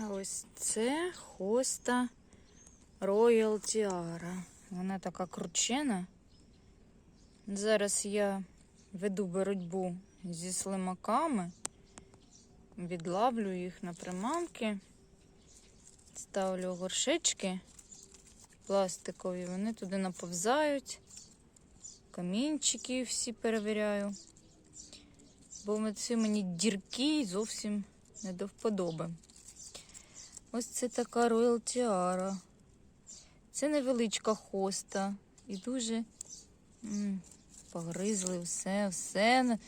А ось це хоста Royal Tiara. Вона така кручена. Зараз я веду боротьбу зі слимаками, відлавлю їх на приманки, ставлю горшечки пластикові, вони туди наповзають, камінчики всі перевіряю. Бо ці мені дірки зовсім не до вподоби. Ось це така Royal Tiara. Це невеличка хоста. І дуже м, погризли все, все.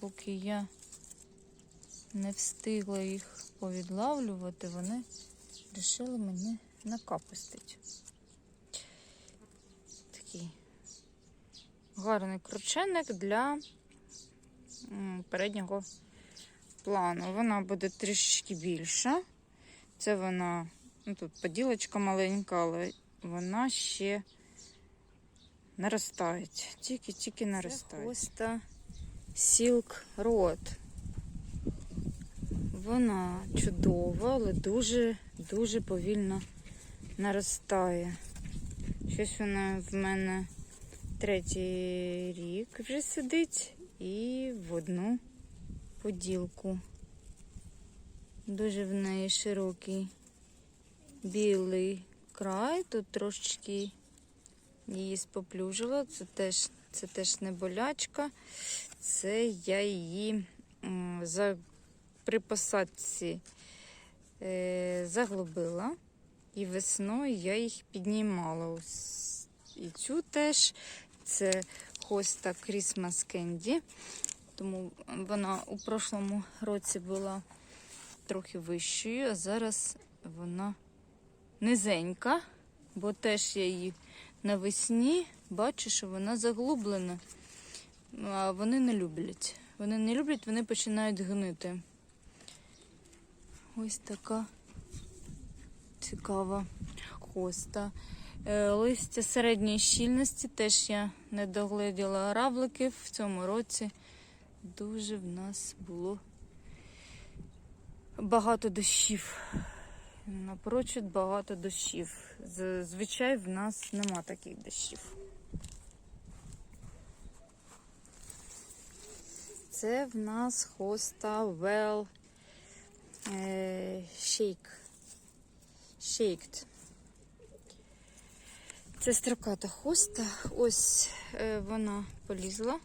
Поки я не встигла їх повідлавлювати, вони вирішили мене накапустити. Такий гарний крученик для м, переднього плану. Вона буде трішки більша. Це вона, ну тут поділочка маленька, але вона ще наростає. Тільки-тільки наростає. Хоста Silk Road. Вона чудова, але дуже-дуже повільно наростає. Щось вона в мене третій рік вже сидить і в одну поділку. Дуже в неї широкий білий край. Тут трошечки її споплюжила. Це теж, це теж не болячка. Це я її за, при посадці е, заглибила. І весною я їх піднімала. І цю теж це хоста Christmas Candy. Тому вона у прошлому році була трохи вищою, а зараз вона низенька, бо теж я її навесні бачу, що вона заглублена. А вони не люблять. Вони не люблять, вони починають гнити. Ось така цікава хоста. Е, Листя середньої щільності теж я не догледіла равликів в цьому році. Дуже в нас було багато дощів. Напрочуд багато дощів. Зазвичай в нас нема таких дощів. Це в нас хоста well shake. Shaked. Це строката хоста. Ось е, вона полізла,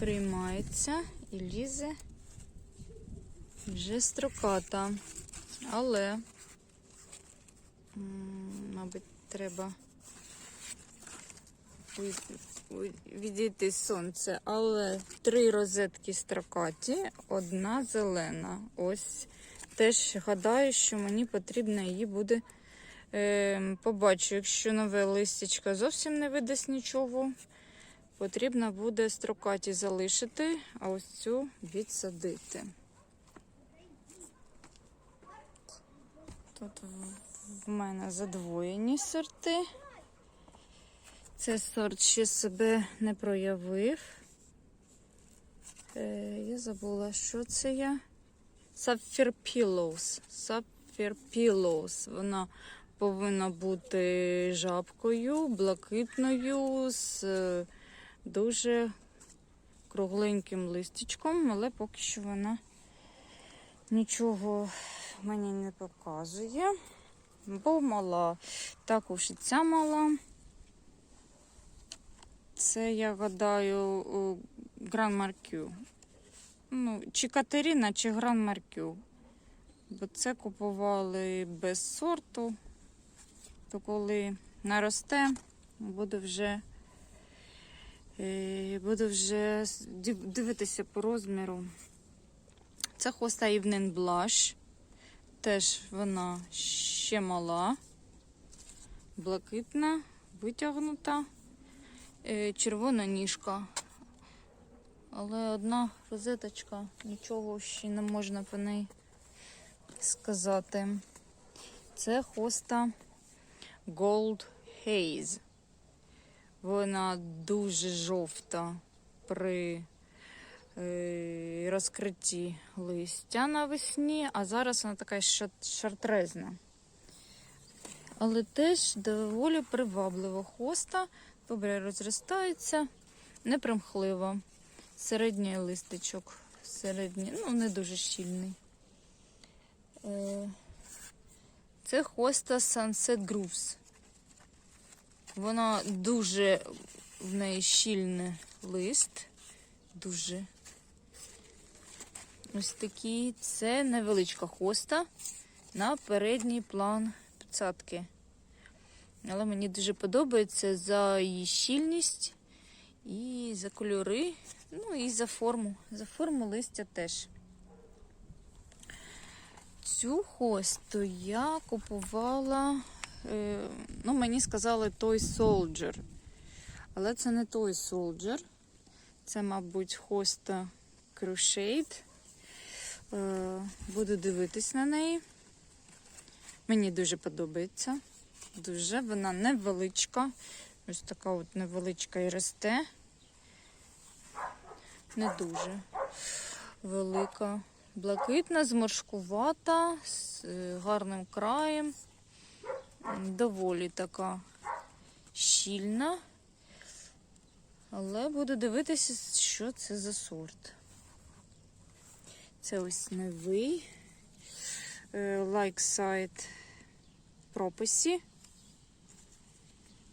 приймається і лізе вже строката. Але, мабуть, треба відійти сонце. Але три розетки строкаті, одна зелена. Ось теж гадаю, що мені потрібно її буде е, побачу. Якщо нове листячко зовсім не видасть нічого, потрібно буде строкаті залишити, а ось цю відсадити. Тут в- мене задвоєні сорти. Цей сорт ще себе не проявив. Е, я забула, що це я. Sapphire Pillows. Sapphire Pillows. Вона повинна бути жабкою, блакитною, з е, дуже кругленьким листячком, але поки що вона нічого мені не показує. Бо мала. Також і ця мала. Це, я гадаю, Гран Маркю. Ну, чи Катерина, чи Гран Маркю. Бо це купували без сорту. То коли наросте, буду вже, буду вже дивитися по розміру. Це хоста Evening Blush. Теж вона ще мала, блакитна, витягнута, е, червона ніжка. Але одна розеточка, нічого ще не можна по неї сказати. Це хоста Gold Haze. Вона дуже жовта при е, розкриті листя навесні, а зараз вона така шартрезна. Але теж доволі приваблива хоста, добре розростається, непримхлива. Середній листичок, середній, ну не дуже щільний. Е, Це хоста Sunset Grooves. Вона дуже в неї щільний лист. Дуже. Ось такий. Це невеличка хоста на передній план підсадки. Але мені дуже подобається за її щільність і за кольори, ну і за форму. За форму листя теж. Цю хосту я купувала, ну, мені сказали той Soldier. Але це не той Soldier. Це, мабуть, хоста Crusade. Е, буду дивитись на неї. Мені дуже подобається. Дуже вона невеличка. Ось така от невеличка і росте. Не дуже велика. Блакитна, зморшкувата, з е, гарним краєм. Доволі така щільна. Але буду дивитися, що це за сорт. Це ось новий лайк сайт прописі.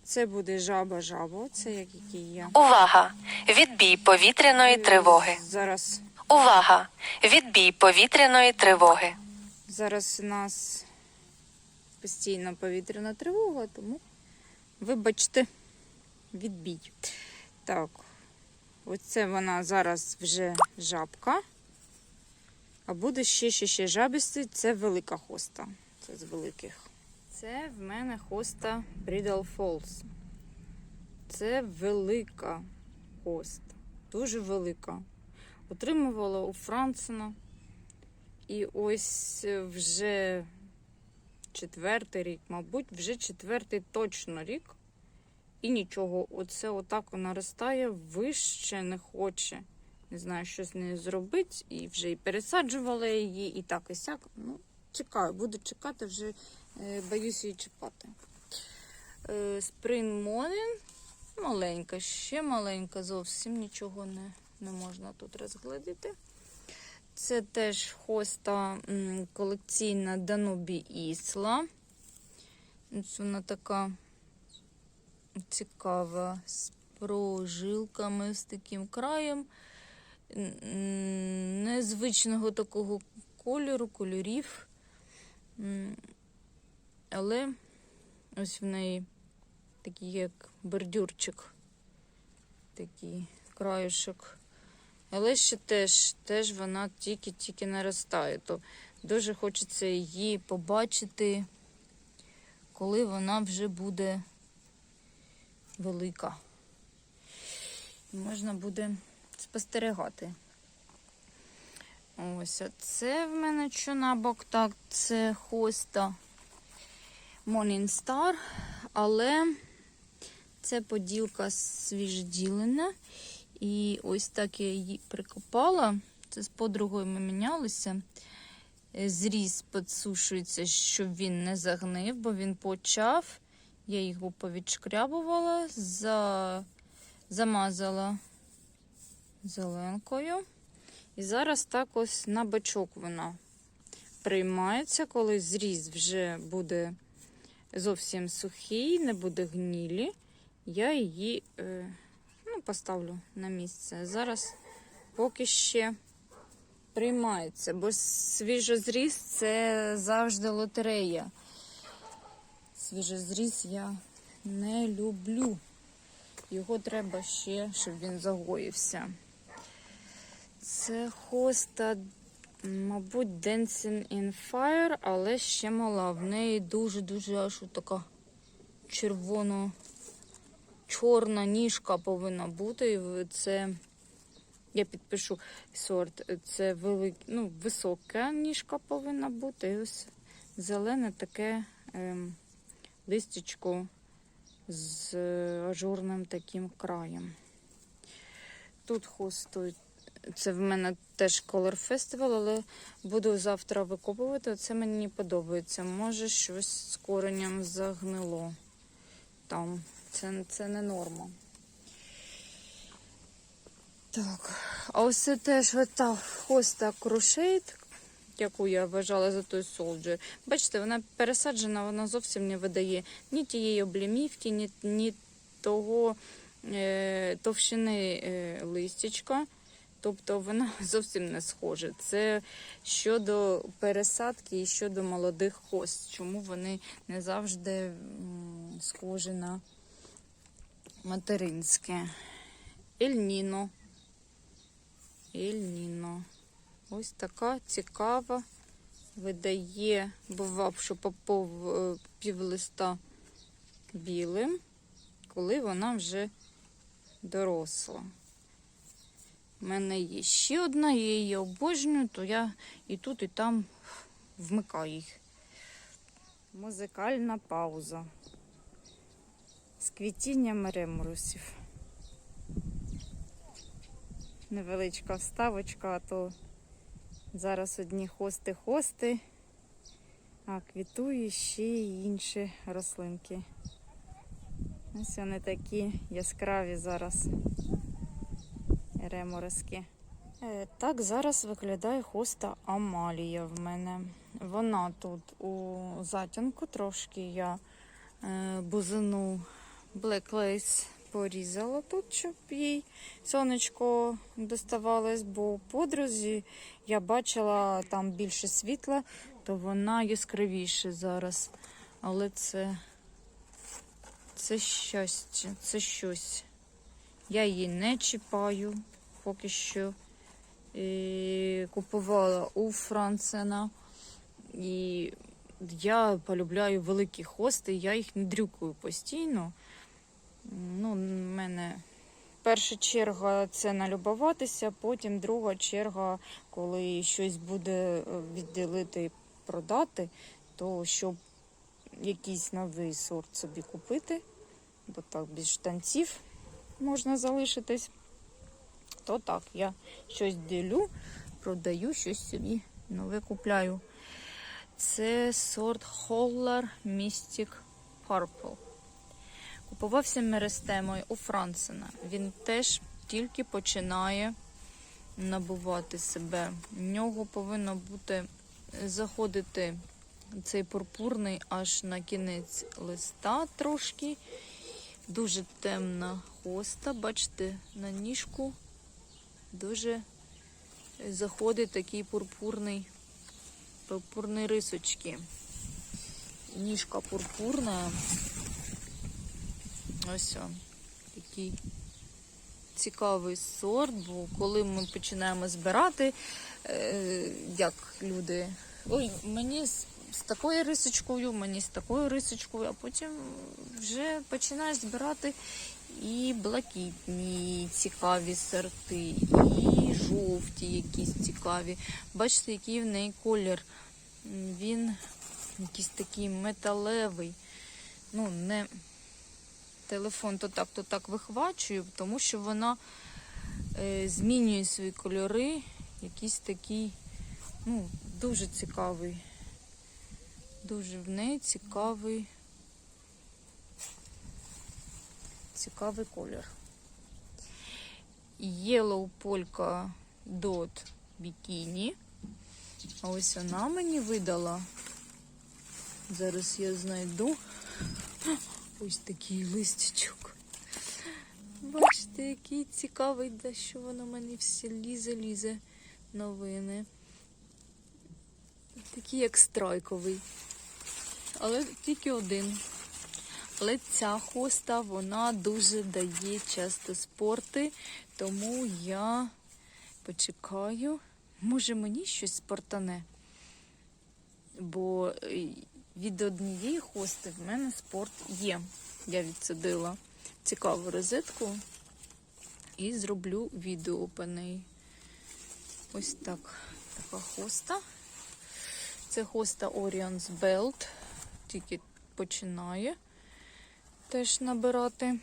Це буде жаба-жаба, це як який я. Увага! Відбій повітряної тривоги. Зараз, Увага! Відбій повітряної тривоги. зараз у нас постійно повітряна тривога, тому вибачте, відбій. Так, оце вона зараз вже жабка. А буде ще ще ще жабісти. Це велика хоста. Це з великих. Це в мене хоста Bridal Falls. Це велика хоста. Дуже велика. Отримувала у Францена. І ось вже четвертий рік, мабуть, вже четвертий точно рік. І нічого, оце отак вона ростає, вище не хоче. Не знаю, що з нею зробити. І вже і пересаджувала її, і так, і сяк. Ну, чекаю, буду чекати, вже е, боюсь її чіпати. Е, Morning маленька, ще маленька, зовсім нічого не, не можна тут розглядіти. Це теж хоста колекційна Данубі Ісла. Ось Вона така цікава, з прожилками, з таким краєм. Незвичного такого кольору, кольорів. Але ось в неї такий як бордюрчик, такий краюшок. Але ще теж, теж вона тільки-тільки наростає. То дуже хочеться її побачити, коли вона вже буде велика. Можна буде спостерігати. Ось, це в мене що на бок. Так, це хоста Morning Star, але це поділка свіжділена. І ось так я її прикопала. Це з подругою ми мінялися. Е, Зріз підсушується, щоб він не загнив, бо він почав. Я його повідшкрябувала, за... замазала зеленкою. І зараз так ось на бачок вона приймається, коли зріз вже буде зовсім сухий, не буде гнілі. Я її е, поставлю на місце. Зараз поки ще приймається, бо свіжозріз це завжди лотерея. Свіжозріз я не люблю. Його треба ще, щоб він загоївся. Це хоста, мабуть, Dancing in Fire, але ще мала. В неї дуже-дуже аж така червоно-чорна ніжка повинна бути. Це я підпишу сорт. Це велик, ну, висока ніжка повинна бути. І ось зелене таке ем, листячко з ажурним таким краєм. Тут хостують Це в мене теж Color Festival, але буду завтра викопувати. Це мені подобається. Може, щось з коренням загнило там. Це, це не норма. Так, а ось теж ота хоста крушейт, яку я вважала за той солджер. Бачите, вона пересаджена, вона зовсім не видає ні тієї облімівки, ні, ні того е, товщини е, листячка. Тобто вона зовсім не схожа. Це щодо пересадки і щодо молодих хост. Чому вони не завжди схожі на материнське. Ельніно. Ельніно. Ось така цікава. Видає, бував, що попов е, пів листа білим, коли вона вже доросла. У мене є ще одна, я її обожнюю, то я і тут, і там вмикаю їх. Музикальна пауза. З квітінням ремрусів. Невеличка вставочка, а то зараз одні хости-хости, а квітує ще й інші рослинки. Ось вони такі яскраві зараз реморозки. Е, Так, зараз виглядає хоста Амалія в мене. Вона тут у затінку трошки я е, бузину Black Lace порізала тут, щоб їй сонечко доставалось, бо у подрузі я бачила там більше світла, то вона яскравіше зараз. Але це, це щастя, це щось. Я її не чіпаю поки що. І купувала у Францена. І я полюбляю великі хости, я їх не дрюкую постійно. Ну, мене перша черга це налюбуватися, потім друга черга, коли щось буде е, відділити і продати, то щоб якийсь новий сорт собі купити, бо так без штанців можна залишитись, то так, я щось ділю, продаю, щось собі нове купляю. Це сорт Holler Mystic Purple. Купувався мерестемою у Францена. Він теж тільки починає набувати себе. В нього повинно бути заходити цей пурпурний аж на кінець листа трошки. Дуже темна хоста. Бачите, на ніжку дуже заходить такий пурпурний, пурпурні рисочки. Ніжка пурпурна. Ось он, такий цікавий сорт, бо коли ми починаємо збирати, е, як люди, ой, мені з такою рисочкою, мені з такою рисочкою, а потім вже починаєш збирати і блакитні цікаві сорти, і жовті якісь цікаві. Бачите, який в неї колір. Він якийсь такий металевий. Ну, не телефон то так, то так вихвачую, тому що вона е, змінює свої кольори. Якийсь такий, ну, дуже цікавий. Дуже в неї цікавий. Цікавий колір. Yellow Polka Dot Bikini. А ось вона мені видала. Зараз я знайду. Ось такий листячок. Бачите, який цікавий, де що воно мені все лізе-лізе новини. Такий як страйковий. Але тільки один. Але ця хоста, вона дуже дає часто спорти, тому я почекаю. Може мені щось спортане? Бо е, від однієї хости в мене спорт є. Я відсадила цікаву розетку і зроблю відео по неї. Ось так. Така хоста. Це хоста Orion's Belt. Тільки починає теж набирати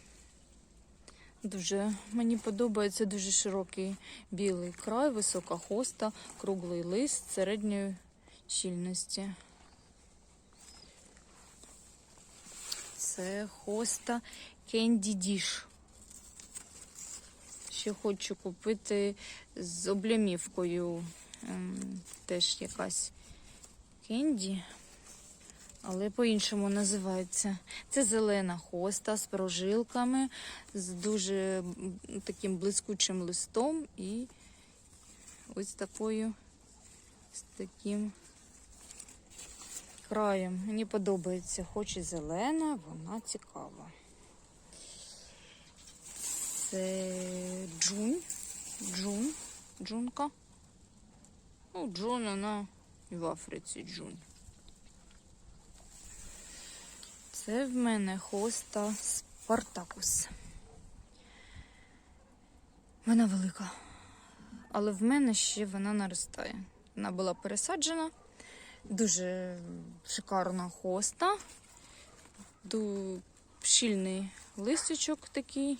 Дуже мені подобається дуже широкий білий край, висока хоста, круглий лист середньої щільності. Це хоста Candy Dish. Ще хочу купити з облямівкою. Ем, теж якась кенді, але по-іншому називається. Це зелена хоста з прожилками, з дуже таким блискучим листом і ось такою, з таким краєм. Мені подобається, хоч і зелена, вона цікава. Це джун. Джун. Джунка. Ну, джун, вона і в Африці джун. Це в мене хоста Спартакус. Вона велика. Але в мене ще вона наростає. Вона була пересаджена. Дуже шикарна хоста. Ду- Щільний листочок такий.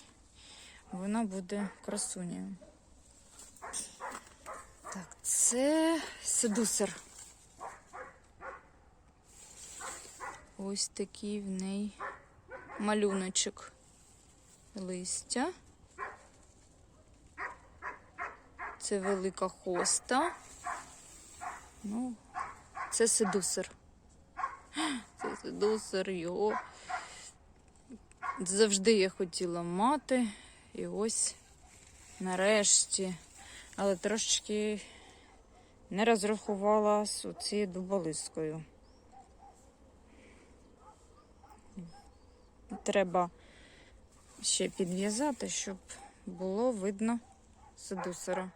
Вона буде красунею. Так, це седусер. Ось такий в неї малюночок листя. Це велика хоста. Ну, це седусер. Це седусер, його завжди я хотіла мати. І ось нарешті. Але трошечки не розрахувала з оцією дуболискою. Треба ще підв'язати, щоб було видно седусера.